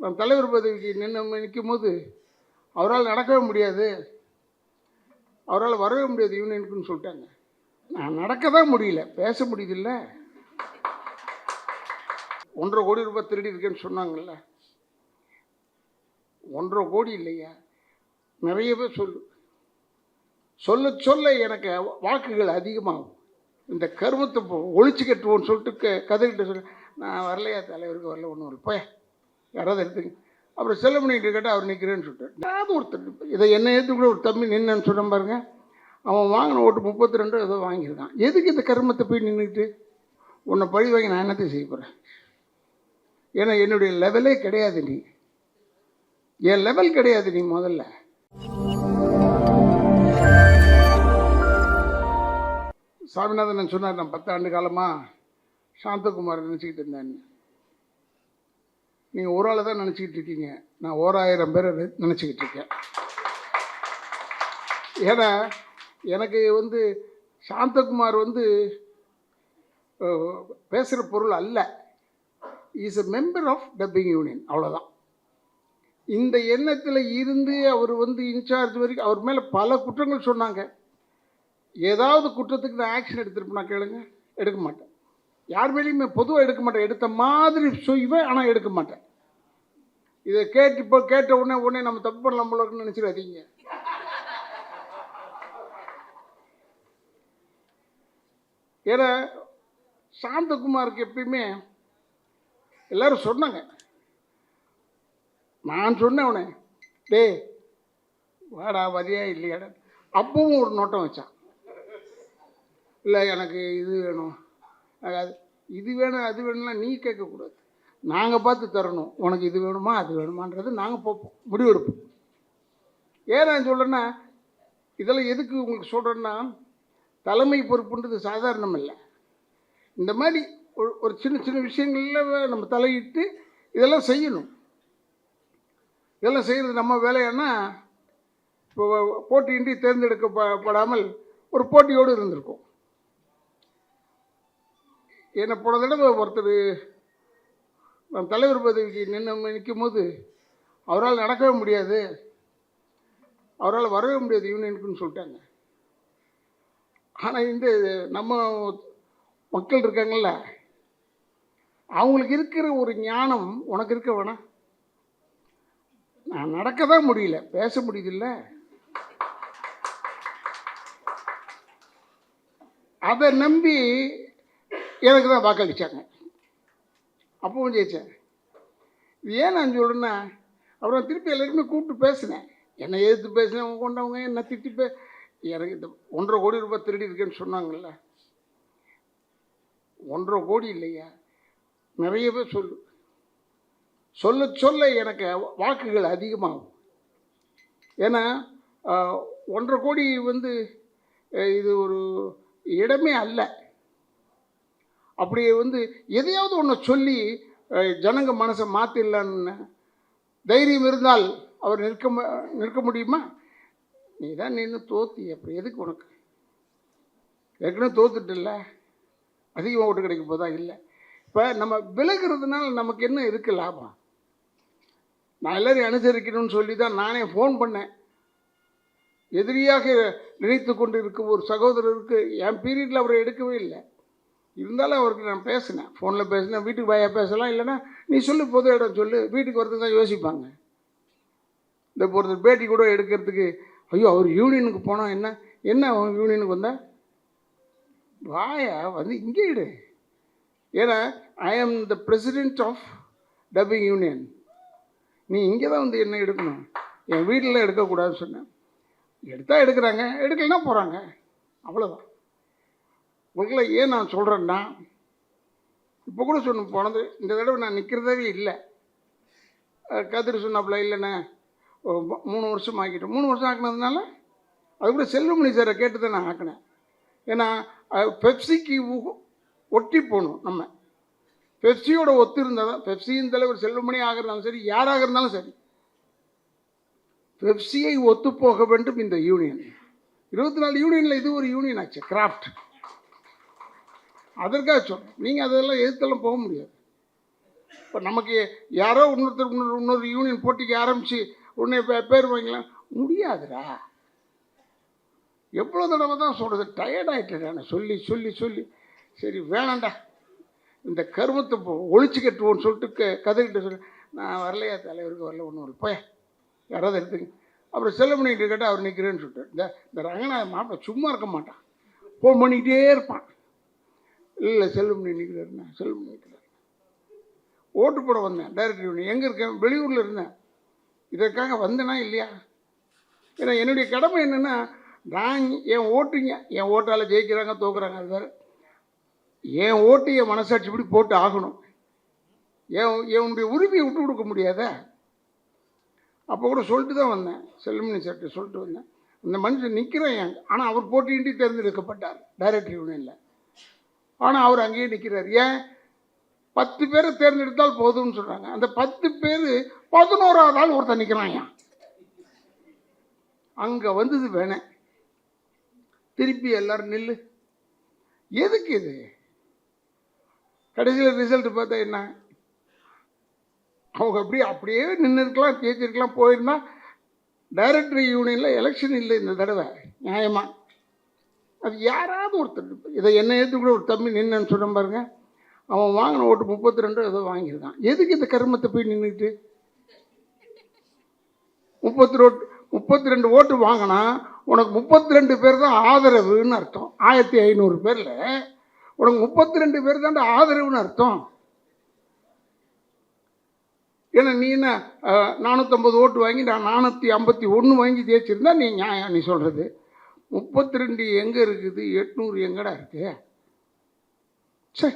நான் தலைவர் பதவிக்கு நின்று நிற்கும் போது அவரால் நடக்கவே முடியாது. அவரால் வரவே முடியாது யூனியனுக்குன்னு சொல்லிட்டாங்க. நான் நடக்க தான் முடியல. பேச முடியுதில்ல ஒன்றரை கோடி ரூபாய் திருடி இருக்கேன்னு சொன்னாங்கல்ல. ஒன்றரை கோடி இல்லையா? நிறைய பேர் சொல்லு. சொல்ல சொல்ல எனக்கு வாக்குகள் அதிகமாகும். இந்த கருமத்தை ஒழிச்சு கட்டுவோன்னு சொல்லிட்டு க கதைக்கிட்ட சொல்ல நான் வரலையா தலைவருக்கு? வரல ஒன்றும் இல்லை போய். யாராவது எடுத்துங்க அப்புறம் செல்லமணிகிட்ட கேட்டால் அவர் நிற்கிறேன்னு சொல்லிட்டு யாராவது ஒருத்தர் இதை என்ன ஏற்று கூட ஒரு தம்பி நின்னு சொன்ன பாருங்க. அவன் வாங்கின ஓட்டு முப்பத்தி ரெண்டு ஏதோ வாங்கியிருக்கான். எதுக்கு இந்த கருமத்தை போய் நின்றுட்டு உன்னை பழி வாங்கி நான் என்னத்தையும் செய்ய போகிறேன் ஏன்னா என்னுடைய லெவலே கிடையாது நீ. என் லெவல் கிடையாது நீ முதல்ல. சாமிநாதன் சொன்னார் நான் பத்தாண்டு காலமாக சாந்தகுமார் நினச்சிக்கிட்டு இருந்தேன்னு. நீங்கள் ஒரு ஆளை தான் நினச்சிக்கிட்டு இருக்கீங்க. நான் ஓராயிரம் பேரை நினச்சிக்கிட்டு இருக்கேன். ஏன்னா எனக்கு வந்து சாந்தகுமார் வந்து பேசுகிற பொருள் அல்ல. Is a member of dubbing union அவ்வளோதான் இந்த எண்ணத்தில் இருந்து அவர் வந்து இன்சார்ஜ் வரைக்கும் அவர் மேலே பல குற்றங்கள் சொன்னாங்க. ஏதாவது குற்றத்துக்கு நான் ஆக்ஷன் எடுத்திருப்பேனா கேளுங்க. எடுக்க மாட்டேன். யார் மேலேயுமே பொதுவாக எடுக்க மாட்டேன். எடுத்த மாதிரி செய்வேன் ஆனால் எடுக்க மாட்டேன். இதை கேட்டு இப்போ கேட்ட உடனே உடனே நம்ம தப்பு பண்ணலாம் போல நினச்சிடாதீங்க. ஏன்னா சாந்தகுமாருக்கு எப்பயுமே எல்லாரும் சொன்னாங்க. நான் சொன்னேன் அவனே டேய் வாடா வரியா இல்லையாடா? அப்பவும் ஒரு நோட்டம் வச்சான். இல்லை எனக்கு இது வேணும். அதாவது இது வேணும் அது வேணும்லாம் நீ கேட்கக்கூடாது. நாங்கள் பார்த்து தரணும். உனக்கு இது வேணுமா அது வேணுமான்றது நாங்கள் பார்ப்போம் முடிவெடுப்போம். ஏன் நான் சொல்கிறேன்னா இதெல்லாம் எதுக்கு உங்களுக்கு சொல்கிறேன்னா தலைமை பொறுப்புன்றது சாதாரணம் இல்லை. இந்த மாதிரி ஒரு ஒரு சின்ன சின்ன விஷயங்களில் நம்ம தலையிட்டு இதெல்லாம் செய்யணும். இதெல்லாம் செய்கிறது நம்ம வேலையானா இப்போ போட்டியின்றி தேர்ந்தெடுக்கப்படாமல் ஒரு போட்டியோடு இருந்திருக்கும். என்னை போன தடவை ஒருத்தர் நான் தலைவர் பதவிக்கு நின்று நிற்கும் போது அவரால் நடக்கவே முடியாது. அவரால் வரவே முடியாது யூனியனுக்குன்னு சொல்லிட்டாங்க. ஆனால் இந்த நம்ம மக்கள் இருக்காங்கல்ல அவங்களுக்கு இருக்கிற ஒரு ஞானம் உனக்கு இருக்க வேணாம் நான் நடக்க தான் முடியல பேச முடியுதில்ல அதை நம்பி எனக்கு தான் வாக்களிச்சாங்க அப்பவும் ஜெயித்தேன் இது ஏன் நான் சொல்கிறேன்னா அப்புறம் திருப்பி எல்லாருமே கூப்பிட்டு பேசினேன். என்னை எதிர்த்து பேசினவங்க கொண்டவங்க என்ன திட்டி பே எனக்கு இந்த ஒன்றரை கோடி ரூபாய் திருடி இருக்கேன்னு சொன்னாங்கல்ல. ஒன்றரை கோடி இல்லையா? நிறைய பேர் சொல்லு. சொல்ல சொல்ல எனக்கு வாக்குகள் அதிகமாகும். ஏன்னா ஒன்றரை கோடி வந்து இது ஒரு இடமே அல்ல. அப்படி வந்து எதையாவது ஒன்று சொல்லி ஜனங்க மனசை மாற்றிடலான்னு தைரியம் இருந்தால் அவர் நிற்க மு- நிற்க முடியுமா? நீ தான் நின்று தோத்தி அப்படி எதுக்கு உனக்கு? ஏற்கனவே தோத்துட்டில்ல. அதிகமாக ஓட்டு கிடைக்க போதா? இல்லை. இப்போ நம்ம விலகிறதுனால நமக்கு என்ன இருக்குது லாபம்? நான் எல்லோரும் அனுசரிக்கணும்னு சொல்லி தான் நானே ஃபோன் பண்ணேன். எதிரியாக நினைத்து கொண்டு இருக்கும் ஒரு சகோதரருக்கு என் பீரியடில் அவரை எடுக்கவே இல்லை. இருந்தாலும் அவருக்கு நான் பேசினேன். ஃபோனில் பேசினேன். வீட்டுக்கு வாயா பேசலாம் இல்லைன்னா நீ சொல்லு பொது இடம் சொல்லு. வீட்டுக்கு வரதுக்கு தான் யோசிப்பாங்க. இந்த ஒருத்தர் பேட்டி கூட எடுக்கிறதுக்கு ஐயோ அவர் யூனியனுக்கு போனால் என்ன? என்ன அவன் யூனியனுக்கு வந்தா? வாயா வந்து இங்கே இடு ஏன்னா I am the president of dubbing union நீ இங்கே தான் வந்து என்ன எடுக்கணும். என் வீட்டில் எடுக்கக்கூடாதுன்னு சொன்னேன். எடுத்தால் எடுக்கிறாங்க எடுக்கலைன்னா போகிறாங்க அவ்வளோதான் உங்களை ஏன் நான் சொல்கிறேன்னா இப்போ கூட சொன்ன போனது இந்த தடவை நான் நிற்கிறதவே இல்லை. கதிர் சொன்னாப்புல இல்லைண்ணே மூணு வருஷம் ஆக்கிட்டோம் மூணு வருஷம் ஆக்கினதுனால அது கூட செல்வமணி சாரை கேட்டு தான் நான் ஆக்கினேன். ஏன்னா பெப்சிக்கு ஒட்டி போகணும் நம்ம. பெப்சியோட ஒத்து இருந்தால் தான் பெப்சியின் தலைவர் செல்வமணி ஆகிருந்தாலும் சரி யாராக இருந்தாலும் சரி பெப்சியை ஒத்து போக வேண்டும் இந்த யூனியன். இருபத்தி நாலு யூனியனில் இது ஒரு யூனியன் ஆச்சு கிராஃப்ட். அதற்காக சொல்கிறேன் நீங்கள் அதெல்லாம் எதிர்த்தெல்லாம் போக முடியாது. இப்போ நமக்கு யாரோ இன்னொருத்தர் இன்னொரு இன்னொரு யூனியன் போட்டிக்கு ஆரம்பித்து உன்னை பே- பேர் வாங்கலாம் முடியாதுடா. எவ்வளோ தடவை தான் சொல்கிறது டயர்டாகிட்டேன் சொல்லி சொல்லி சொல்லி. சரி வேணாண்டா இந்த கருமத்தை ஒழிச்சு கட்டுவோன்னு சொல்லிட்டு க கதைக்கிட்ட சொல்லி நான் வரலையா தலைவருக்கு வரல ஒன்றும் வரல. போய். யாராவது எடுத்துங்க. அப்புறம் செல்லமணிக்கிட்ட கேட்டால் அவர் நிற்கிறேன்னு சொல்லிட்டு இந்த இந்த ரங்கநாத மாப்பிள்ள சும்மா இருக்க மாட்டான். ஃபோன் பண்ணிக்கிட்டே இருப்பான். இல்லை செல்லுமணி நிற்கிறாருண்ணா செல்வமணி நிற்கிறார். ஓட்டு போட வந்தேன் டைரக்டர் யூனியன் எங்கே இருக்கேன்? வெளியூரில் இருந்தேன். இதற்காக வந்தேனா இல்லையா? ஏன்னா என்னுடைய கடமை என்னென்னா நான் என் ஓட்டுங்க என் ஓட்டால் ஜெயிக்கிறாங்க தோக்குறாங்க அது வேறு. என் ஓட்டு என் மனசாட்சிப்படி போட்டு ஆகணும். என் என்னுடைய உரிமையை விட்டு கொடுக்க முடியாதே? அப்போ கூட சொல்லிட்டு தான் வந்தேன். செல்லுமணி சார்கிட்ட சொல்லிட்டு வந்தேன். அந்த மனுஷன் நிற்கிறேன் ஏன் ஆனால் அவர் போட்டியின்றி தேர்ந்தெடுக்கப்பட்டார் டைரக்டர் யூனியனில் ஆனால் அவர் அங்கேயே நிற்கிறார் ஏன்? பத்து பேரை தேர்ந்தெடுத்தால் போதும்னு சொல்கிறாங்க அந்த பத்து பேர் பதினோராவது ஆள் ஒருத்தன் நிற்கிறான் ஏன்? அங்கே வந்தது வேணேன் திருப்பி எல்லாரும் நில்லு. எதுக்கு இது? கடைசியில் ரிசல்ட் பார்த்தா என்ன? அவங்க அப்படியே அப்படியே நின்று இருக்கலாம் ஜெயிச்சிருக்கலாம் போயிருந்தா டைரக்டர் யூனியனில் எலெக்ஷன் இல்லை இந்த தடவை. நியாயமாக அது யாராவது ஒருத்தர் இதை என்ன ஏற்று கூட ஒரு தம்பி நின்னு சொன்ன பாருங்க. அவன் வாங்கின ஓட்டு முப்பத்தி ரெண்டு ஏதோ வாங்கியிருக்கான். எதுக்கு இந்த கருமத்தை போய் நின்றுட்டு முப்பத்தி ரோட்டு முப்பத்தி ரெண்டு ஓட்டு வாங்கினா உனக்கு முப்பத்தி ரெண்டு பேர் தான் ஆதரவுன்னு அர்த்தம். ஆயிரத்தி ஐநூறு பேரில் உனக்கு முப்பத்தி ரெண்டு பேர் தான் ஆதரவுன்னு அர்த்தம். ஏன்னா நீ என்ன நானூற்றம்பது ஓட்டு வாங்கி நான் நானூற்றி ஐம்பத்தி ஒன்று வாங்கி ஜெயிச்சிருந்தா நீ நியாயம் நீ சொல்கிறது முப்பத்தி ரெண்டு எங்கே இருக்குது? எட்நூறு எங்கடா இருக்கு? சே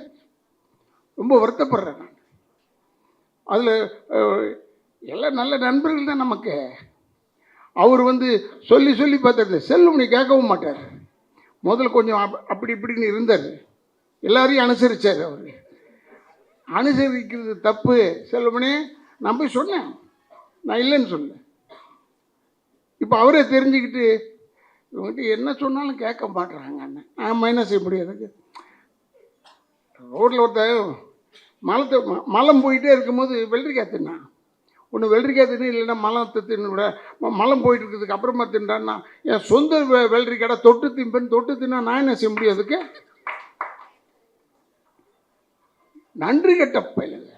ரொம்ப வருத்தப்படுறேன் நான். அதில் எல்லாம் நல்ல நண்பர்கள் தான் நமக்கு. அவர் வந்து சொல்லி சொல்லி பார்த்தாரு. செல்லுமணி கேட்கவும் மாட்டார். முதல்ல கொஞ்சம் அப்- அப்படி இப்படின்னு இருந்தார். எல்லாரையும் அனுசரித்தார் அவர். அனுசரிக்கிறது தப்பு. செல்லுமணி நான் போய் சொன்னேன். நான் இல்லைன்னு சொன்னேன் இப்போ அவரே தெரிஞ்சுக்கிட்டு இவங்ககிட்ட என்ன சொன்னாலும் கேட்க மாட்டுறாங்க அண்ணன். ஆமாம் என்ன செய்ய முடியாது ரோட்டில் ஒருத்த மலத்தை ம- மலம் போயிட்டே இருக்கும்போது வெள்ளரிக்காய் தின்னான். ஒன்று வெள்ளரிக்காய் தின்னு இல்லைன்னா மலத்தை தின்னு கூட மலம் போயிட்டு இருக்கிறதுக்கு அப்புறமா தின்றான்னா என் சொந்த வெ- வெள்ளரிக்காடை தொட்டு திம்பேன் தொட்டு தின்னா நான் என்ன செய்ய முடியும் அதுக்கு நன்றி கெட்ட பயிலுங்க.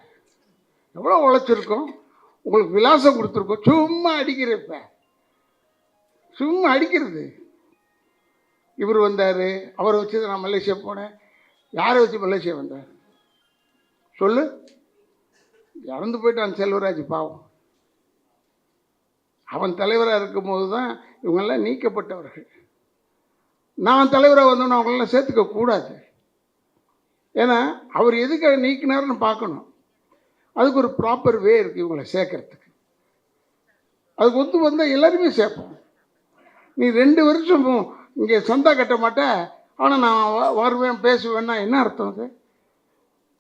எவ்வளோ உழைச்சிருக்கோம்? உங்களுக்கு விலாசம் கொடுத்துருக்கோம். சும்மா அடிக்கிறப்ப சும்மா அடிக்கிறது. இவர் வந்தார் அவரை வச்சு நான் மலேசியா போனேன். யாரை வச்சு மலேசியா வந்தார்? சொல்லு. இறந்து போயிட்டான் செல்வராஜ் பாவம். அவன் தலைவராக இருக்கும்போது தான் இவங்கெல்லாம் நீக்கப்பட்டவர்கள். நான் தலைவராக வந்தோன்னு அவங்களெல்லாம் சேர்த்துக்க கூடாது. ஏன்னா அவர் எதுக்காக நீக்கினாருன்னு பார்க்கணும். அதுக்கு ஒரு ப்ராப்பர் வே இருக்குது இவங்களை சேர்க்கறதுக்கு. அதுக்கு ஒத்து வந்தால் எல்லாருமே சேர்ப்போம். நீ ரெண்டு வருஷம் இங்கே சொந்தா கட்ட மாட்டேன். ஆனால் நான் வருவேன் பேசுவேன்னா என்ன அர்த்தம் அது?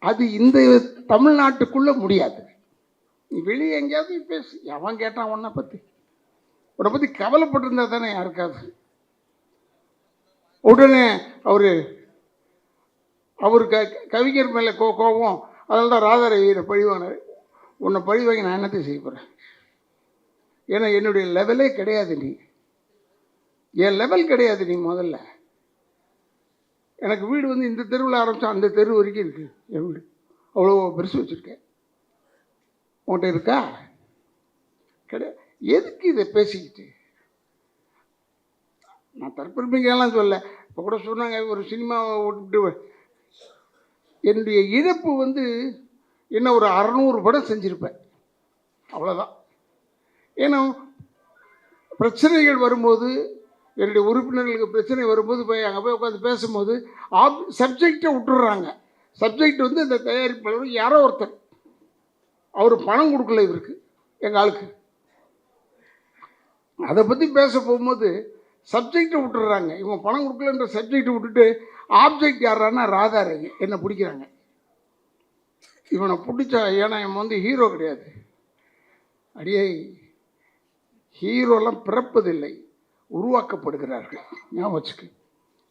அது இந்த தமிழ்நாட்டுக்குள்ளே முடியாது. நீ வெளியே எங்கேயாவது பேசு. எவன் கேட்டான் உன்னை பற்றி உன்னை பற்றி கவலைப்பட்டிருந்தா தானே யாருக்காவது? உடனே அவர் அவர் க கவிஞர் மேலே கோ கோபம். அதனால தான் ராதாரவியை பழிவானார் உன்னை பழி வாங்கி நான் என்னத்தையும் செய்ய போகிறேன் ஏன்னா என்னுடைய லெவலே கிடையாது நீ. என் லெவல் கிடையாது நீ முதல்ல. எனக்கு வீடு வந்து இந்த தெருவில் ஆரம்பித்தா அந்த தெரு வரைக்கும் இருக்குது என் வீடு. அவ்வளோ பெருசு வச்சுருக்கேன். உன்கிட்ட இருக்கா? கிடையாது எதுக்கு இதை பேசிக்கிட்டு? நான் தற்பெருமைக்கெல்லாம் சொல்ல இப்போ கூட சொன்னாங்க ஒரு சினிமாவை விட்டு என்னுடைய இழப்பு வந்து என்ன ஒரு அறநூறு படம் செஞ்சுருப்பேன். அவ்வளோதான் ஏன்னா பிரச்சனைகள் வரும்போது என்னுடைய உறுப்பினர்களுக்கு பிரச்சனை வரும்போது போய் அங்கே போய் உட்காந்து பேசும்போது ஆப் சப்ஜெக்டை விட்டுடுறாங்க. சப்ஜெக்ட் வந்து இந்த தயாரிப்பாளர் யாரோ ஒருத்தர். அவர் பணம் கொடுக்கல இவருக்கு எங்கள் ஆளுக்கு. அதை பற்றி பேச போகும்போது சப்ஜெக்டை விட்டுடுறாங்க. இவங்க பணம் கொடுக்கலன்ற சப்ஜெக்டை விட்டுட்டு ஆப்ஜெக்ட் யாரான்னா ராதாரவி என்னை பிடிக்கிறாங்க. இவனை பிடிச்சா ஏன்னா இவன் வந்து ஹீரோ கிடையாது. அடியே ஹீரோலாம் பிறப்பதில்லை. உருவாக்கப்படுகிறார்கள். ஞாபகம் வச்சுக்க.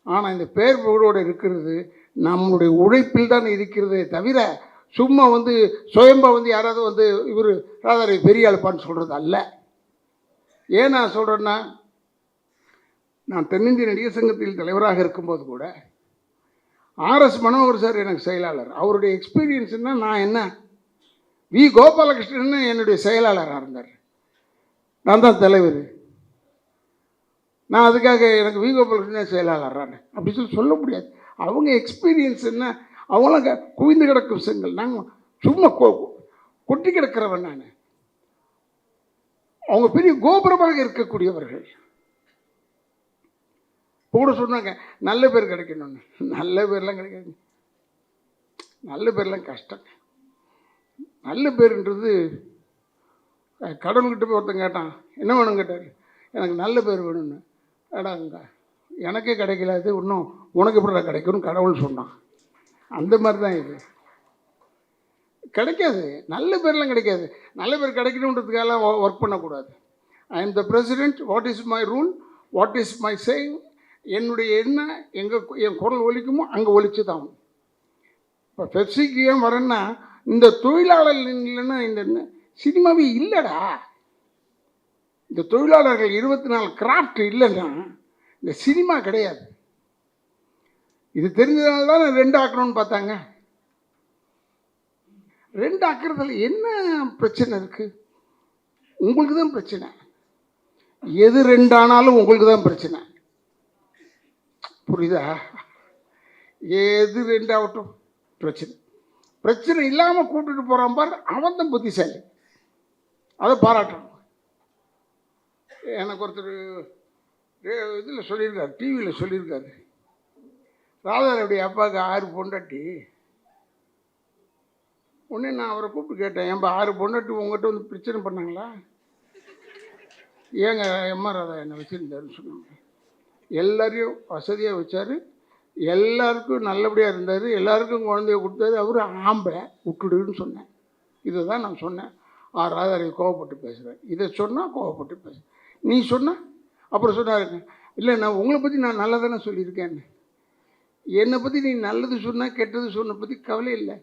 ஆனால் இந்த பேர் புகழோடு இருக்கிறது நம்முடைய உழைப்பில் தான் இருக்கிறதே தவிர சும்மா வந்து சுயம்பா வந்து யாராவது வந்து இவர் ராதாரை பெரிய அழைப்பான்னு சொல்கிறது அல்ல. ஏன் நான் சொல்கிறேன்னா நான் தென்னிந்திய நடிகர் சங்கத்தில் தலைவராக இருக்கும்போது கூட ஆர்எஸ் மனோகர் சார் எனக்கு செயலாளர். அவருடைய எக்ஸ்பீரியன்ஸ்னா நான் என்ன வி. கோபாலகிருஷ்ணன் என்னுடைய செயலாளராக இருந்தார். நான் தான் தலைவர். நான் அதுக்காக எனக்கு வி கோபாலகிருஷ்ணன் செயலாளரான அப்படி சொல்லி சொல்ல முடியாது. அவங்க எக்ஸ்பீரியன்ஸ் என்ன? அவங்களாம் குவிந்து கிடக்கும் விஷயங்கள் நாங்கள் சும்மா கொ கொட்டி கிடக்கிறவன் நான். அவங்க பெரிய கோபுரமாக இருக்கக்கூடியவர்கள். கூட சொன்னாங்க நல்ல பேர் கிடைக்கணும்னு. நல்ல பேர்லாம் கிடைக்காது. நல்ல பேர்லாம் கஷ்டம். நல்ல பேருன்றது கடவுள்கிட்ட போய் ஒருத்தன் கேட்டான் என்ன வேணும் கேட்டார்? எனக்கு நல்ல பேர் வேணும்னு. அடாங்க. எனக்கே கிடைக்கல அது இன்னும் உனக்கு எப்படி கிடைக்கும்னு கடவுள் சொன்னான். அந்த மாதிரி தான் இது. கிடைக்காது. நல்ல பேர்லாம் கிடைக்காது. நல்ல பேர் கிடைக்கணுன்றதுக்காக ஒர்க் பண்ணக்கூடாது. I am the president what is my rule what is my saying என்னுடைய என்ன எங்கே என் குரல் ஒலிக்குமோ அங்கே ஒலிச்சு தான் இப்போ பெப்சிக்கு ஏன் வரேன்னா இந்த தொழிலாளர் இல்லைன்னா இந்த சினிமாவே இல்லைடா. இந்த தொழிலாளர்கள் இருபத்தி நாலு கிராஃப்ட் இல்லைன்னா இந்த சினிமா கிடையாது. இது தெரிஞ்சதுனால தான் ரெண்டு ஆக்கணும்னு பார்த்தாங்க. ரெண்டு ஆக்கிறதுல என்ன பிரச்சனை இருக்குது உங்களுக்கு தான் பிரச்சனை. எது ரெண்டானாலும் உங்களுக்கு தான் பிரச்சனை. புரியுதா? எது ரெண்டாகட்டும் பிரச்சனை. பிரச்சனை இல்லாமல் கூப்பிட்டுட்டு போகிறான் பாரு அவன் தான் புத்திசாலி. அதை பாராட்டணும். எனக்கு ஒருத்தர் இதில் சொல்லியிருக்காரு டிவியில் சொல்லியிருக்காரு. ராதாரவுடைய அப்பாவுக்கு ஆறு பொண்டாட்டி? உடனே நான் அவரை கூப்பிட்டு கேட்டேன் ஏன்பா ஆறு பொண்டாட்டி உங்கள்கிட்ட வந்து பிரச்சனை பண்ணாங்களா? ஏங்க எம்மா ராதா என்னை வச்சுருந்தாருன்னு சொன்னாங்க. எல்லாரையும் வசதியாக வச்சார். எல்லாருக்கும் நல்லபடியாக இருந்தார். எல்லாருக்கும் குழந்தைய கொடுத்தாரு. அவர் ஆம்பளை விட்டுடுன்னு சொன்னேன். இதை தான் நான் சொன்னேன். ஆ ராதாரவி கோவப்பட்டு பேசுகிறேன் இதை சொன்னால் கோவப்பட்டு பேசுகிறேன் நீ சொன்ன? அப்புறம் சொன்னாருங்க இல்லை நான் உங்களை பற்றி நான் நல்லா தானே சொல்லியிருக்கேன்னு என்னை பற்றி நீ நல்லது சொன்ன கெட்டது சொன்ன பற்றி கவலை இல்லை.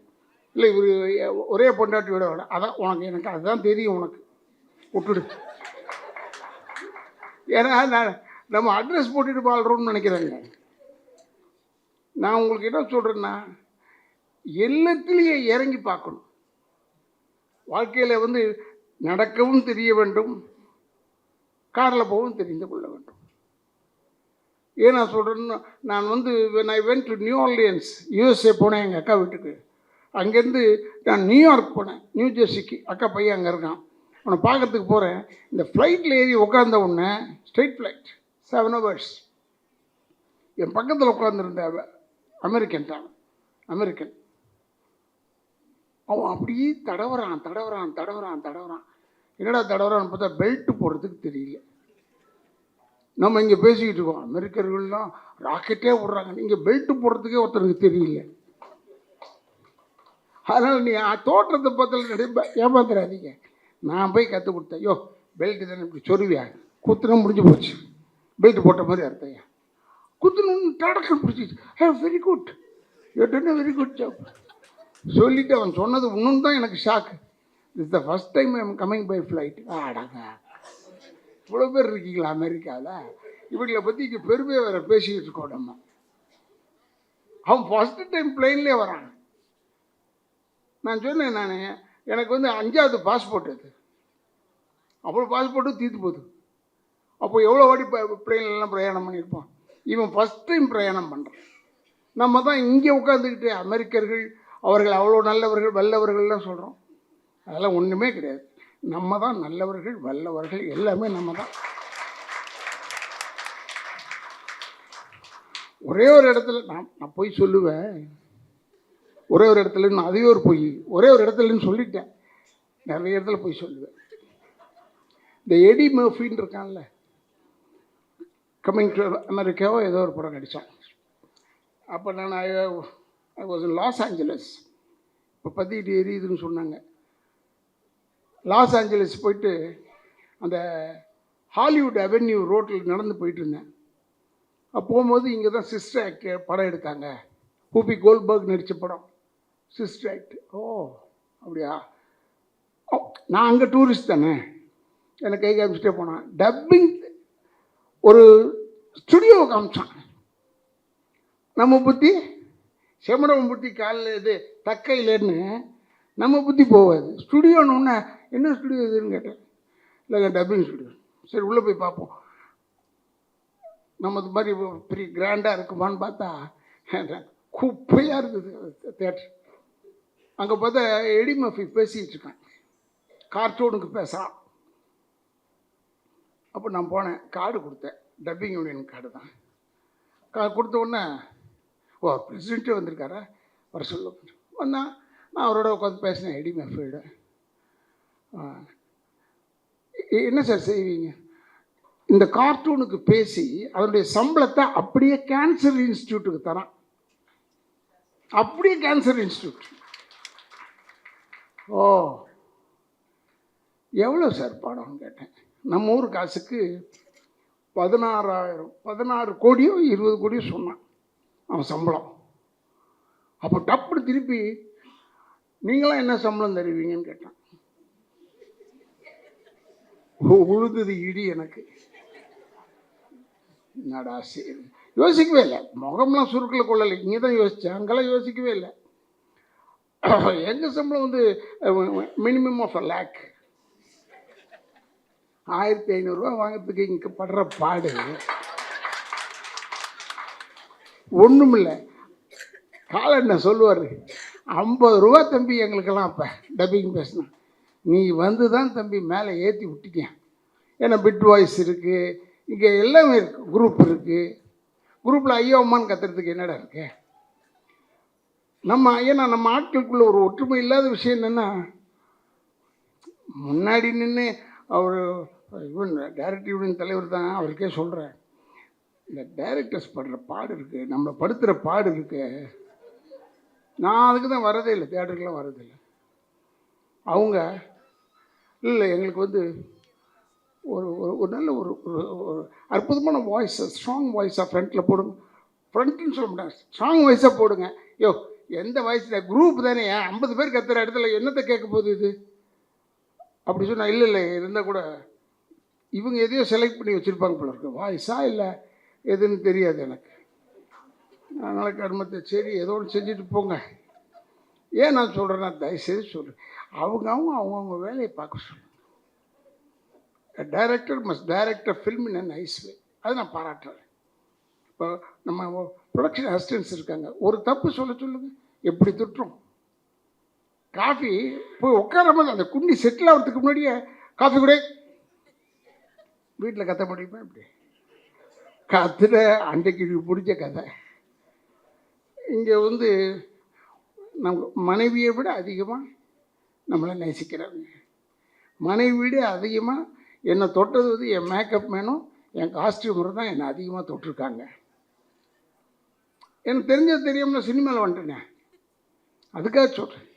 இல்லை இவர் ஒரே பொண்டாட்டியோட விட அதான் உனக்கு எனக்கு அதுதான் தெரியும் உனக்கு. விட்டுடு. ஏன்னா நான் நம்ம அட்ரஸ் போட்டுட்டு வாழ்கிறோம்னு நினைக்கிறேங்க. நான் உங்களுக்கு என்ன சொல்கிறேன்னா எல்லாத்துலேயே இறங்கி பார்க்கணும். வாழ்க்கையில் வந்து நடக்கவும் தெரிய வேண்டும். காரில் போகவும் தெரிந்து கொள்ள வேண்டும். ஏன் நான் சொல்கிறேன்னு நான் வந்து when I went to New Orleans USA போனேன் எங்கள் அக்கா வீட்டுக்கு. அங்கேருந்து நான் நியூயார்க் போனேன். நியூ ஜெர்சிக்கு அக்கா பையன் அங்கே இருக்கான். அவனை பார்க்கறதுக்கு போகிறேன் இந்த ஃப்ளைட்டில் ஏறி உட்காந்த உடனே ஸ்ட்ரெயிட் ஃப்ளைட் செவன் ஹவர்ஸ் என் பக்கத்தில் உட்காந்துருந்த அமெரிக்கன் தான். அமெரிக்கன் அவன் அப்படியே தடவுறான் தடவுறான் தடவுறான் தடவுறான். என்னடா தடவை பார்த்தா பெல்ட்டு போடுறதுக்கு தெரியல. நம்ம இங்கே பேசிக்கிட்டு இருக்கோம். அமெரிக்கர்கள்லாம் ராக்கெட்டே விட்றாங்க இங்கே பெல்ட்டு போடுறதுக்கே ஒருத்தருக்கு தெரியல. அதனால் நீ அ- தோற்றத்தை பார்த்துல ஏமாத்துறாதீங்க நான் போய் கற்றுக் கொடுத்தேன். யோ பெல்ட்டு தானே இப்படி சொருவியா? குத்துனா முடிஞ்சு போச்சு. பெல்ட் போட்ட மாதிரி அர்த்தம் குத்துனு டடக்கம் பிடிச்சிச்சு. Hey very good you done very good job சொல்லிவிட்டு அவன் சொன்னது இன்னும் தான் எனக்கு shock it's the first time I'm coming by flight ஆடாங்க. இவ்வளோ பேர் இருக்கீங்களா அமெரிக்காவில் இவங்களை பற்றி இங்கே பெருமையாக வேறு பேசிக்கிட்டு இருக்கோம் நம்ம. அவன் ஃபஸ்ட்டு டைம் பிளெயின்லேயே வரான். நான் சொன்னேன் நான் எனக்கு வந்து அஞ்சாவது பாஸ்போர்ட் அது. அப்புறம் பாஸ்போர்ட்டும் தீர்த்து போகுது அப்போ எவ்வளோ வாட்டி பிளெயின்லாம் பிரயாணம் பண்ணியிருப்போம்? இவன் ஃபஸ்ட் டைம் பிரயாணம் பண்ணுறான் நம்ம தான் இங்கே உட்காந்துக்கிட்டு அமெரிக்கர்கள் அவர்கள் அவ்வளோ நல்லவர்கள் வல்லவர்கள்லாம் சொல்கிறோம் அதெல்லாம் ஒன்றுமே கிடையாது. நம்ம தான் நல்லவர்கள் வல்லவர்கள் எல்லாமே நம்ம தான் ஒரே ஒரு இடத்துல நான் நான் போய் சொல்லுவேன். ஒரே ஒரு இடத்துல நான் அதே ஒரு பொய் ஒரே ஒரு இடத்துலன்னு சொல்லிட்டேன். நிறைய இடத்துல போய் சொல்லுவேன். இந்த எடி மர்ஃபின்னு இருக்கான்ல கம்மிங் டு அமெரிக்காவோ ஏதோ ஒரு படம் நடித்தான் அப்போ நான் ஐ வாஸ் லாஸ் ஆஞ்சலஸ் இப்போ பற்றிக்கிட்டு எரியுதுன்னு சொன்னாங்க. லாஸ் ஆஞ்சலஸ் போயிட்டு அந்த ஹாலிவுட் அவென்யூ ரோட்டில் நடந்து போயிட்டு இருந்தேன் போகும்போது இங்கே தான் சிஸ்டர் ஆக்ட் படம் எடுத்தாங்க. பூபி கோல்பர்க் நடித்த படம். சிஸ்டர் ஆக்ட் ஓ அப்படியா? நான் அங்கே டூரிஸ்ட் தானே. எனக்கு கை காமிச்சிட்டே போனான். டப்பிங் ஒரு ஸ்டுடியோவை காமிச்சான். நம்ம புத்தி செமடம் புத்தி காலில் இது தக்கையிலன்னு நம்ம புத்தி போகாது. ஸ்டுடியோன்னு ஒன்று என்ன ஸ்டுடியோ இதுன்னு கேட்டேன் இல்லைங்க டப்பிங் ஸ்டுடியோ சரி உள்ளே போய் பார்ப்போம். நமது மாதிரி பெரிய கிராண்டாக இருக்குமான்னு பார்த்தா குப்பையாக இருக்குது தேட்டர் அங்கே பார்த்தா எடி மஃபி பேசிகிட்டு இருக்கேன். கார்ட்டூனுக்கு பேசலாம் அப்போ நான் போனேன். கார்டு கொடுத்தேன். டப்பிங் யூனியன் கார்டு தான். கா கொடுத்த உடனே ஓ ப்ரெசிடென்ட்டே வந்திருக்காரா? வர சொல்லு. வந்தான். நான் அவரோட உட்காந்து பேசினேன். எடி மஃபியோட என்ன சார் செய்வீங்க? இந்த கார்ட்டூனுக்கு பேசி அதனுடைய சம்பளத்தை அப்படியே கேன்சர் இன்ஸ்டியூட்டுக்கு தரான். அப்படியே கேன்சர் இன்ஸ்டியூட். ஓ. எவ்வளோ சார் படம் கேட்டேன்? நம்ம ஊர் காசுக்கு பதினாறாயிரம் பதினாறு கோடியோ இருபது கோடியோ சொன்னான் அவன் சம்பளம். அப்போ டப்புனு திருப்பி நீங்களாம் என்ன சம்பளம் தருவீங்கன்னு கேட்டான். உழுதுது இடி எனக்கு. என்னடா சரி. யோசிக்கவே இல்லை. முகம்லாம் சுருக்கில் கொள்ளலை இங்கே தான் யோசித்தேன் அங்கெல்லாம் யோசிக்கவே இல்லை. எங்கள் சம்பளம் வந்து மினிமம் ஆஃப் அ லேக் ஆயிரத்தி ஐநூறுரூவா வாங்குறதுக்கு இங்கே படுற பாடு. ஒன்றுமில்ல காலண்ண சொல்லுவார் ஐம்பது ரூபா தம்பி எங்களுக்கெல்லாம் அப்போ டப்பிங் பேசினா. நீ வந்து தான் தம்பி மேலே ஏற்றி விட்டிக்க ஏன்னா பிட் வாய்ஸ் இருக்குது இங்கே எல்லாமே இருக்குது குரூப் இருக்குது குரூப்பில் ஐயோ அம்மான்னு கத்துறதுக்கு என்னடா இருக்கு? நம்ம ஏன்னா நம்ம ஆட்களுக்குள்ள ஒரு ஒற்றுமை இல்லாத விஷயம் என்னென்னா முன்னாடி நின்று அவர் இவன் டைரக்டர் யூனியன் தலைவர் தான் அவருக்கே சொல்கிறேன் இந்த டைரக்டர்ஸ் படுற பாடு இருக்குது நம்மளை படுத்துகிற பாடு இருக்கு. நான் அதுக்கு தான் வரதே இல்லை தேட்டருக்குலாம் வரதில்லை அவங்க இல்லை எங்களுக்கு வந்து ஒரு ஒரு ஒரு நல்ல ஒரு ஒரு- அற்புதமான வாய்ஸ் ஸ்ட்ராங் வாய்ஸாக ஃப்ரண்ட்டில் போடுங்க. ஃப்ரண்ட்னு சொல்ல மாட்டாங்க. ஸ்ட்ராங் வாய்ஸாக போடுங்க. யோ எந்த வாய்ஸில் குரூப் தானே. ஐம்பது பேர் கத்துற இடத்துல என்னத்தை கேட்க போகுது இது? அப்படி சொன்னால் இல்லை இல்லை இருந்தால் கூட இவங்க எதையோ செலக்ட் பண்ணி வச்சுருப்பாங்க போல இருக்கு. வாய்ஸா இல்லை? எதுன்னு தெரியாது எனக்கு. அதனால் கர்மத்தை சரி ஏதோ ஒன்று செஞ்சுட்டு போங்க. ஏன் நான் சொல்கிறேன்னா தயவுசெய்து சொல்கிறேன் அவங்க அவங்க அவங்கவுங்க வேலையை பார்க்க சொல்லுங்க. Director must director film in nice way அது நான் பாராட்டுறேன். இப்போ நம்ம ப்ரொடக்ஷன் அசிஸ்டன்ஸ் இருக்காங்க. ஒரு தப்பு சொல்ல சொல்லுங்கள் எப்படி திட்டுறோம்? காஃபி போய் உட்காராம அந்த குண்டி செட்டில் ஆகிறதுக்கு முன்னாடியே காஃபி கூட. வீட்டில் கத்த முடியுமா இப்படி? கத்துற அன்றைக்கு பிடிச்ச கதை. இங்கே வந்து நம்ம மனைவியை விட அதிகமாக நம்மளை நேசிக்கிறாங்க மனைவி வீடு அதிகமாக என்னை தொட்டது வந்து என் மேக்கப் மேனும் என் காஸ்டியூமர் தான் என்னை அதிகமாக தொட்டிருக்காங்க. எனக்கு தெரிஞ்சது தெரியாமல் சினிமாவில் வந்துட்டேனே. அதுக்காக சொல்கிறேன்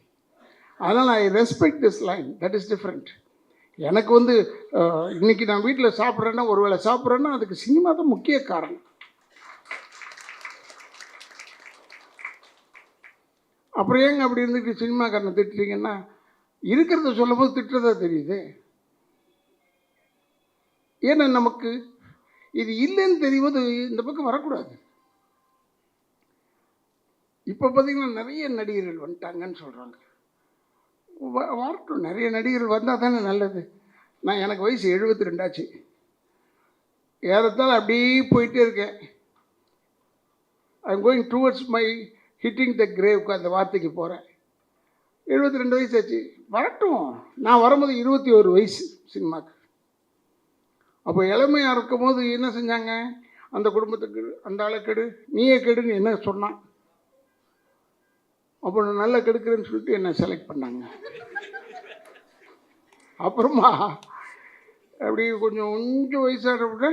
அதனால் I respect this line that is different எனக்கு வந்து இன்றைக்கி நான் வீட்டில் சாப்பிட்றேன்னா ஒரு வேளை சாப்பிட்றேன்னா அதுக்கு சினிமா தான் முக்கிய காரணம். அப்புறம் ஏங்க அப்படி இருந்துட்டு சினிமாக்காரனை திட்டுறீங்கன்னா இருக்கிறத சொல்லும் போது திட்டுறதா தெரியுது. ஏன்னா நமக்கு இது இல்லைன்னு தெரியும் போது இந்த பக்கம் வரக்கூடாது. இப்போ பார்த்தீங்கன்னா நிறைய நடிகர்கள் வந்துட்டாங்கன்னு சொல்கிறாங்க வரட்டும் நிறைய நடிகர்கள் வந்தால் தானே நல்லது. நான் எனக்கு வயசு எழுபத்தி ரெண்டாச்சு ஏறத்தால் அப்படியே போயிட்டே இருக்கேன். I'm going towards my hitting the கிரேவ்க்கு அந்த வார்த்தைக்கு போகிறேன் எழுபத்தி ரெண்டு வயசு ஆச்சு வரட்டும். நான் வரும்போது இருபத்தி ஒரு வயசு சினிமாக்கு. அப்போ இளமையாக இருக்கும் போது என்ன செஞ்சாங்க? அந்த குடும்பத்துக்கு அந்த ஆளை கெடு நீயே கெடுன்னு என்ன சொன்னான்? அப்போ நான் நல்லா கெடுக்கிறேன்னு சொல்லிட்டு என்னை செலக்ட் பண்ணாங்க. அப்புறமா அப்படி கொஞ்சம் கொஞ்சம் வயசான விட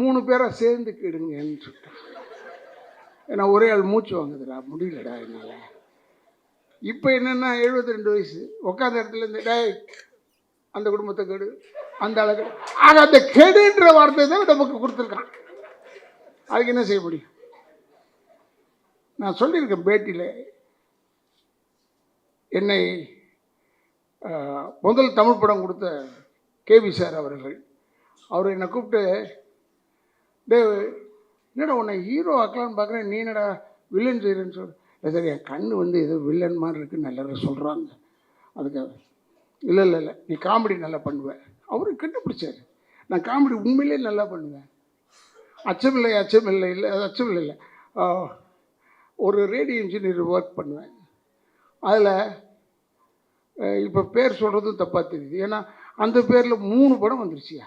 மூணு பேராக சேர்ந்து கெடுங்கன்னு சொல்லிட்டு ஏன்னா ஒரே ஆள் மூச்சு வாங்குதுடா முடியலடா என்னால். இப்போ என்னென்னா எழுபத்தி ரெண்டு வயசு. உட்காந்த இடத்துல இருந்து டே அந்த குடும்பத்தை கெடு. அந்த அளவு ஆக அந்த கெடுன்ற வார்த்தை தான் நமக்கு கொடுத்துருக்கான். அதுக்கு என்ன செய்ய முடியும்? நான் சொல்லியிருக்கேன் பேட்டியில். என்னை முதல் தமிழ் படம் கொடுத்த கேவி சார் அவர்கள். அவர் என்னை கூப்பிட்டு டே என்னடா உன்னை ஹீரோ ஆக்கலான்னு பார்க்குறேன் நீ என்னடா வில்லன் செய்கிறேன்னு சொல் சார் என் கண் வந்து ஏதோ வில்லன் மாதிரி இருக்குன்னு எல்லாரும் சொல்கிறாங்க அதுக்காக இல்லை இல்லை இல்லை நீ காமெடி நல்லா பண்ணுவேன் அவரு கண்டுபிடிச்சார். நான் காமெடி உண்மையிலே நல்லா பண்ணுவேன். அச்சமில்லை அச்சமில்லை இல்லை அது அச்சமில்லை இல்லை. ஒரு ரேடியோ இன்ஜினியர் ஒர்க் பண்ணுவேன். அதில் இப்போ பேர் சொல்கிறதும் தப்பாக தெரியுது. ஏன்னா அந்த பேரில் மூணு படம் வந்துருச்சியா?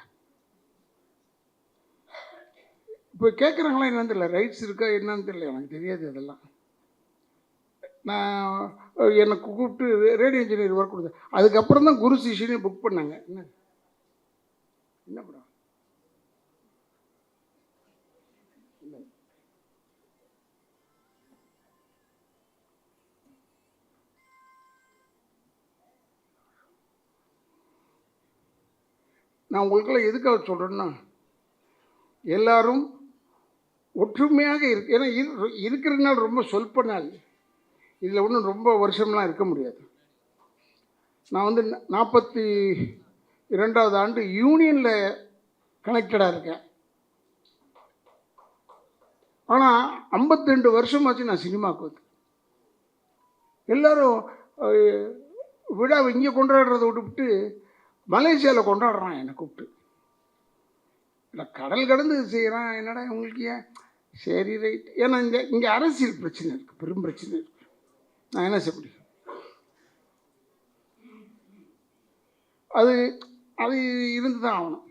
இப்போ கேட்குறாங்களா என்னன்னு தெரியல. ரைட்ஸ் இருக்கா என்னன்னு தெரியல. எனக்கு தெரியாது அதெல்லாம். நான் என்னை கூப்பிட்டு ரேடியோ இன்ஜினியர் ஒர்க் கொடுத்தேன். அதுக்கப்புறம் தான் குரு சிஷினே புக் பண்ணாங்க. என்ன? என்ன படம்? நான் உங்களுக்கெல்லாம் எதுக்காக சொல்கிறேன்னா எல்லாரும் ஒற்றுமையாக இருக்கு ஏன்னா இரு- இருக்கிற நாள் ரொம்ப சொல்ப நாள் இதில் ஒன்றும் ரொம்ப வருஷம்லாம் இருக்க முடியாது. நான் வந்து நாற்பத்தி இரண்டாவது ஆண்டு யூனியனில் கனெக்டடாக இருக்கேன். ஆனால் 52 வருஷமாச்சு நான் சினிமாவுக்கு வந்து எல்லோரும் விழாவை இங்கே கொண்டாடுறதை விட்டுவிட்டு மலேசியாவில் கொண்டாடுறான் என்னை கூப்பிட்டு. இல்லை கடல் கடந்து செய்கிறான் என்னடா உங்களுக்கு ஏன்? சரி ரைட். ஏன்னா இங்கே இங்கே அரசியல் பிரச்சனை இருக்குது பெரும் பிரச்சனை இருக்குது நான் என்ன செய்ய முடியும்? அது அது இருந்து தான் ஆகணும்.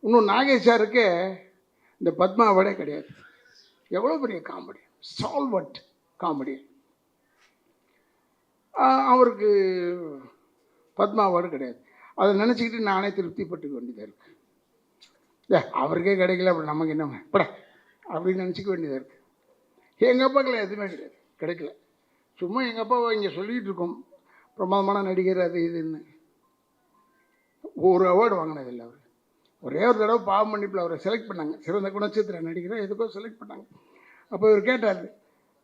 இன்னும் நாகேஷாருக்கே இந்த பத்மாவோடே கிடையாது. எவ்வளோ பெரிய காமெடி. சால்வட் காமெடி. அவருக்கு பத்மா கிடையாது. அதை நினச்சிக்கிட்டு நானே திருப்திப்பட்டுக்க வேண்டியதாக இருக்குது ஏ அவருக்கே கிடைக்கல அப்படி நமக்கு என்ன பட அப்படின்னு நினச்சிக்க வேண்டியதாக இருக்குது எங்கள் அப்பாக்கெல்லாம் எதுவுமே கிடையாது. கிடைக்கல. சும்மா எங்கள் அப்பாவை இங்கே சொல்லிகிட்டு இருக்கோம். பிரமாதமான நடிகர் அது இதுன்னு. ஒரு அவார்டு வாங்கினதில்லை அவர். ஒரே ஒரு தடவை பாவம் மன்னிப்பில் அவரை செலக்ட் பண்ணாங்க. சிறந்த குணச்சித்திர நடிகரை எதுக்கோ செலக்ட் பண்ணாங்க. அப்போ இவர் கேட்டார்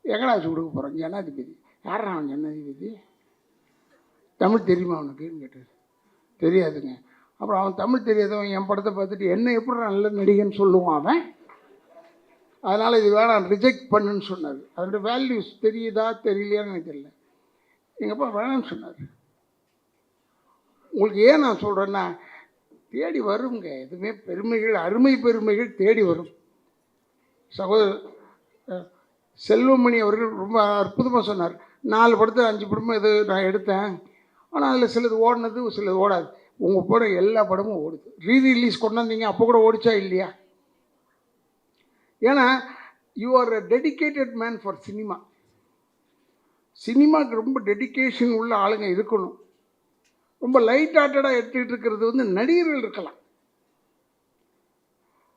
எங்கடா வச்சு கொடுக்க போகிறோம் ஜனாதிபதி யாரா அவன்? ஜனாதிபதி தமிழ் தெரியுமா அவனுக்குன்னு கேட்டார். தெரியாதுங்க. அப்புறம் அவன் தமிழ் தெரியாதவன் என் படத்தை பார்த்துட்டு என்ன எப்படி நல்ல நடிகன்னு சொல்லுவான் அவன்? அதனால் இது வேணாம் ரிஜெக்ட் பண்ணுன்னு சொன்னார். அதோட வேல்யூஸ் தெரியுதா தெரியலையான்னு எனக்கு தெரியல. எங்கள் அப்பா வேணாம்னு சொன்னார். உங்களுக்கு ஏன் நான் சொல்கிறேன்னா தேடி வருங்க. எதுவுமே பெருமைகள் அருமை பெருமைகள் தேடி வரும். சகோதரர் செல்வமணி அவர்கள் ரொம்ப அற்புதமாக சொன்னார். நாலு படத்தை அஞ்சு படமும் இது நான் எடுத்தேன். ஆனால் அதில் சிலது ஓடினது சிலது ஓடாது. உங்கள் படம் எல்லா படமும் ஓடுது. ரீ ரிலீஸ் கொண்டாந்தீங்க அப்போ கூட ஓடிச்சா இல்லையா? ஏன்னா you are a dedicated man for cinema சினிமாவுக்கு ரொம்ப டெடிகேஷன் உள்ள ஆளுங்க இருக்கணும். ரொம்ப லைட் ஹார்ட்டடாக எடுத்துக்கிட்டு இருக்கிறது வந்து நடிகர்கள் இருக்கலாம்.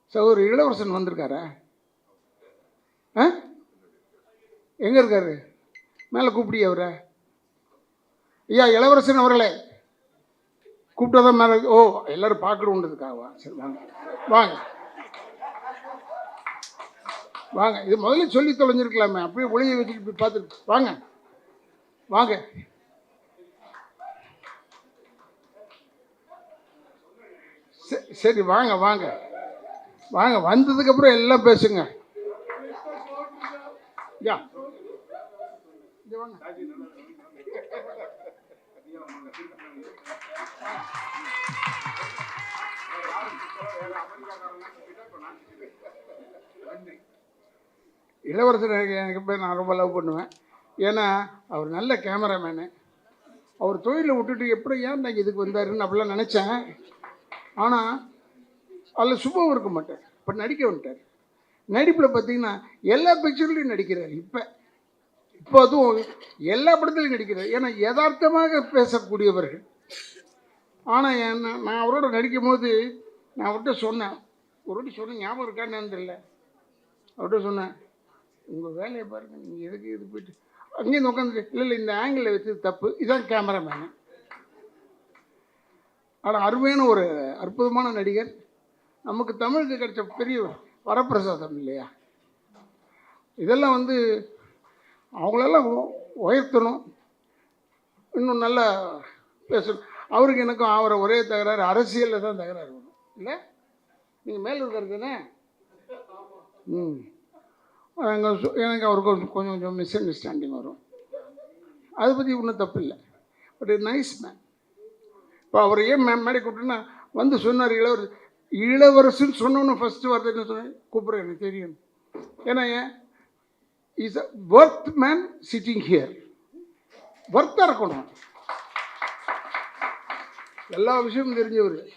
சகோதரி இளவரசன் வந்திருக்காரா? ஆ? எங்கே இருக்காரு? மேலே கூப்பிடி அவரை? ஐயா இளவரசன் அவர்களே. கூப்பிட்டா தான் மேலே ஓ எல்லாரும் பார்க்கணுன்றதுக்காகவா? சரி வாங்க. வாங்க. வாங்க. இது முதல்ல சொல்லி தொலைஞ்சிருக்கலாமே. அப்படியே ஒளியை வச்சுட்டு போய் பார்த்துட்டு வாங்க. வாங்க. சரி, சரி வாங்க வாங்க. வாங்க வந்ததுக்கப்புறம் எல்லாம் பேசுங்க. யா. வாங்க. இளவரசர் எனக்கு பேர் நான் ரொம்ப லவ் பண்ணுவேன். ஏன்னா அவர் நல்ல கேமராமேனு அவர் தொழிலை விட்டுட்டு எப்படி ஏன் நான் இதுக்கு வந்தாருன்னு அப்படிலாம் நினச்சேன். ஆனால் அதில் சுபம் இருக்க மாட்டார். இப்போ நடிக்க வந்துட்டார். நடிப்பில் பார்த்தீங்கன்னா எல்லா பிக்சர்லையும் நடிக்கிறார் இப்போ. இப்போ அதுவும் எல்லா படத்துலையும் நடிக்கிறார். ஏன்னா யதார்த்தமாக பேசக்கூடியவர்கள். ஆனால் என்ன நான் அவரோட நடிக்கும் போது நான் அவர்கிட்ட சொன்னேன். ஒரு வாட்டி சொன்னேன் ஞாபகம் இருக்கான்னு தெரியல. அவர்கிட்ட சொன்னேன் உங்கள் வேலையை பாருங்கள் நீங்கள் எதுக்கு இது போயிட்டு? அங்கேயும் உட்காந்து இல்லை இல்லை இந்த ஆங்கிளில் வச்சது தப்பு. இதுதான் கேமராமேனு ஆனால் அருமையான ஒரு அற்புதமான நடிகர். நமக்கு தமிழுக்கு கிடைச்ச பெரிய வரப்பிரசாதம் இல்லையா? இதெல்லாம் வந்து அவங்களெல்லாம் உ- உயர்த்தணும். இன்னும் நல்லா பேசணும். அவருக்கு எனக்கும் ஆகிற ஒரே தகராறு அரசியலில் தான் தகராறு வரும். இல்லை? நீங்கள் மேலூர்கார் தானே? ம். எங்கள் சொ- எனக்கு அவருக்கு கொஞ்சம் கொஞ்சம் கொஞ்சம் மிஸ் அண்டர்ஸ்டாண்டிங் வரும். அதை பற்றி ஒன்றும் தப்பு இல்லை. பட் நைஸ் மேன் இப்போ அவர் ஏன் மே மேடை கூப்பிட்டுன்னா வந்து சொன்னார் இளவர் இளவரசுன்னு சொன்னோன்னு ஃபஸ்ட்டு வார்த்தை என்ன சொன்னேன் கூப்பிட்றேன் எனக்கு தெரியும். ஏன்னா ஏன்? Is a worth man sitting here ஒர்த்தாக இருக்கணும். எல்லா விஷயமும் தெரிஞ்சவர்.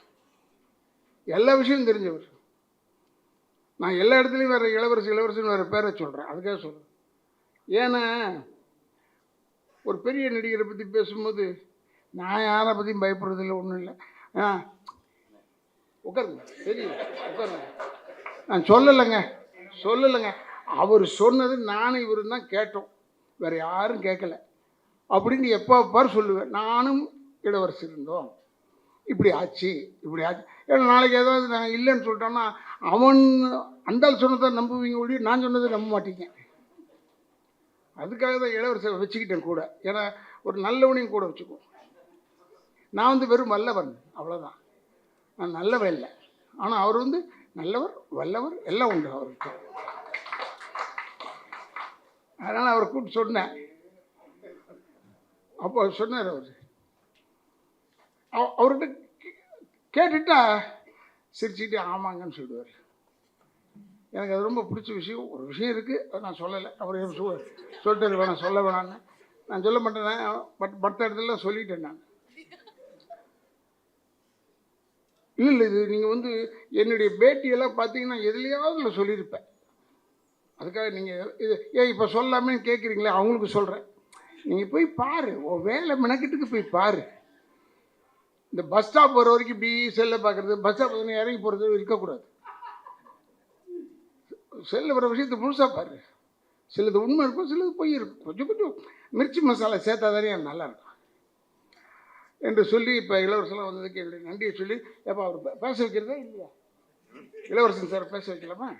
எல்லா விஷயமும் தெரிஞ்சவர். நான் எல்லா இடத்துலையும் வேறு இளவரசி இளவரசின்னு வேறு பேரை சொல்கிறேன் அதுக்காக சொல்கிறேன் ஏன்னா ஒரு பெரிய நடிகரை பற்றி பேசும்போது நான் யாரை பற்றியும் பயப்படுறதில்ல ஒன்றும் இல்லை. ஆ உட்காருங்க. சரி உட்காருங்க. நான் சொல்லலைங்க. சொல்லலைங்க. அவர் சொன்னது நானும் இவரும் தான் கேட்டோம். வேறு யாரும் கேட்கல. அப்படின்னு எப்போ பார் சொல்லுவேன். நானும் இளவரசி இருந்தோம். இப்படி ஆச்சு இப்படி ஆச்சு. ஏன்னா நாளைக்கு ஏதாவது நான் இல்லைன்னு சொல்லிட்டோன்னா அவன் அந்த சொன்னதை நம்புவீங்க ஒழிய நான் சொன்னதை நம்ப மாட்டீங்க. அதுக்காக தான் இளவரசர் வச்சுக்கிட்டேன் கூட. ஏன்னா ஒரு நல்லவனையும் கூட வச்சுக்கோ நான் வந்து வெறும் வல்லவன் அவ்வளோதான் நான் நல்லவன் இல்லை. ஆனால் அவர் வந்து நல்லவர் வல்லவர் எல்லாம் உண்டு அவருக்கு அதனால் அவரை கூப்பிட்டு சொன்னேன். அப்போ சொன்னார் அவர். அவர்கிட்ட கேட்டுட்டா சிரிச்சுட்டு ஆமாங்கன்னு சொல்லுவார். எனக்கு அது ரொம்ப பிடிச்ச விஷயம். ஒரு விஷயம் இருக்குது அதை நான் சொல்லலை. அவர் எனக்கு சொல்லிட்டு வேணாம். சொல்ல வேணான்னு நான் சொல்ல மாட்டேன். பட் மற்ற இடத்துல சொல்லிட்டேன் நான். இல்லை இல்லை இது நீங்கள் வந்து என்னுடைய பேட்டியெல்லாம் பார்த்தீங்கன்னா எதுலையாவது இல்லை சொல்லியிருப்பேன் அதுக்காக நீங்கள் இது ஏன் இப்போ சொல்லாமே கேட்குறீங்களே அவங்களுக்கு சொல்கிறேன் நீங்கள் போய் பாரு. உன் வேலை மெனக்கிட்டுக்கு போய் பாரு. இந்த பஸ் ஸ்டாப் வர வரைக்கும் இப்படி செல்லை பார்க்குறது பஸ் ஸ்டாப் இறங்கி போகிறது இருக்கக்கூடாது. செல்ல வர விஷயத்தை முழுசாக பாரு. சிலது உண்மை இருக்கும் சிலது பொய் இருக்கும். கொஞ்சம் கொஞ்சம் மிர்ச்சி மசாலா சேர்த்தா தானே நல்லா இருக்கும். என்று சொல்லி இப்போ இளவரசெல்லாம் வந்ததுக்கு என்னுடைய நன்றியை சொல்லி எப்போ அவர் பேச வைக்கிறதா இல்லையா? இளவரசன் சார் பேச வைக்கலாமா?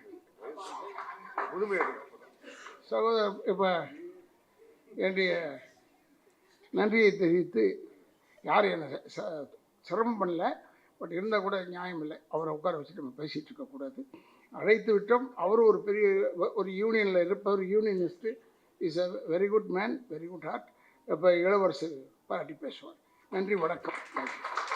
சகோதரர் இப்போ என்னுடைய நன்றியை தெரிவித்து யார் என்ன ச- சிரமம் பண்ணல. பட் இருந்தால் கூட நியாயம் இல்லை. அவரை உட்கார வச்சுட்டு நம்ம பேசிகிட்டு இருக்கக்கூடாது அழைத்து விட்டோம். அவரும் ஒரு பெரிய ஒரு யூனியனில் இருப்பவர் unionist is a very good man very good heart இப்போ இளவரசர் பாராட்டி பேசுவார். நன்றி வணக்கம். தேங்க்யூ